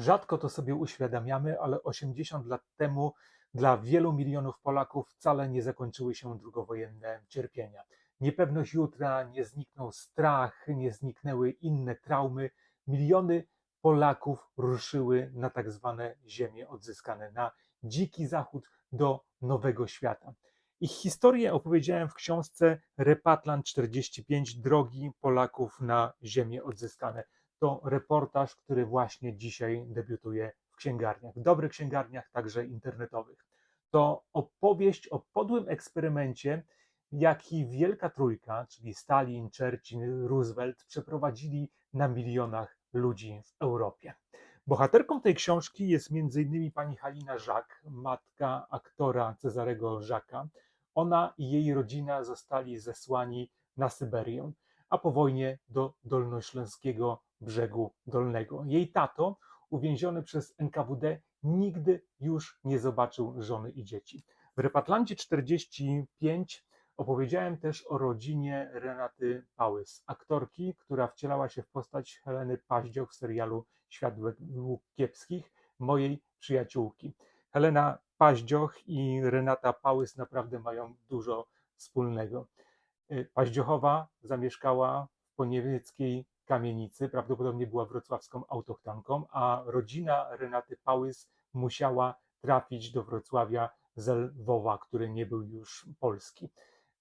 Rzadko to sobie uświadamiamy, ale 80 lat temu dla wielu milionów Polaków wcale nie zakończyły się drugowojenne cierpienia. Niepewność jutra, nie zniknął strach, nie zniknęły inne traumy. Miliony Polaków ruszyły na tak zwane ziemie odzyskane, na dziki zachód do nowego świata. Ich historię opowiedziałem w książce Repatlan 45 Drogi Polaków na ziemie odzyskane. To reportaż, który właśnie dzisiaj debiutuje w księgarniach, w dobrych księgarniach, także internetowych. To opowieść o podłym eksperymencie, jaki Wielka Trójka, czyli Stalin, Churchill, Roosevelt, przeprowadzili na milionach ludzi w Europie. Bohaterką tej książki jest m.in. pani Halina Żak, matka aktora Cezarego Żaka. Ona i jej rodzina zostali zesłani na Syberię, a po wojnie do Dolnośląskiego Brzegu Dolnego. Jej tato, uwięziony przez NKWD, nigdy już nie zobaczył żony i dzieci. W Repatlandzie 45 opowiedziałem też o rodzinie Renaty Pałys, aktorki, która wcielała się w postać Heleny Paździoch w serialu Świat według kiepskich, mojej przyjaciółki. Helena Paździoch i Renata Pałys naprawdę mają dużo wspólnego. Y, Paździochowa zamieszkała w poniewieckiej kamienicy, prawdopodobnie była wrocławską autochtonką, a rodzina Renaty Pałys musiała trafić do Wrocławia z Lwowa, który nie był już polski.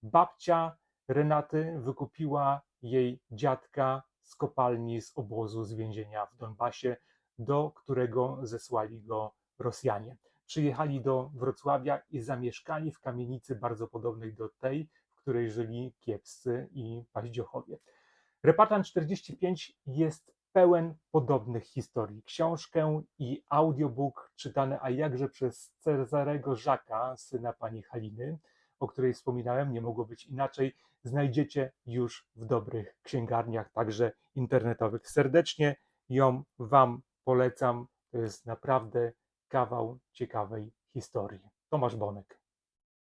Babcia Renaty wykupiła jej dziadka z kopalni, z obozu, z więzienia w Donbasie, do którego zesłali go Rosjanie. Przyjechali do Wrocławia i zamieszkali w kamienicy bardzo podobnej do tej, w której żyli Kiepscy i Paździochowie. Repatan 45 jest pełen podobnych historii. Książkę i audiobook czytane, a jakże przez Cezarego Żaka, syna pani Haliny, o której wspominałem, nie mogło być inaczej, znajdziecie już w dobrych księgarniach, także internetowych. Serdecznie ją Wam polecam. To jest naprawdę kawał ciekawej historii. Tomasz Bonek.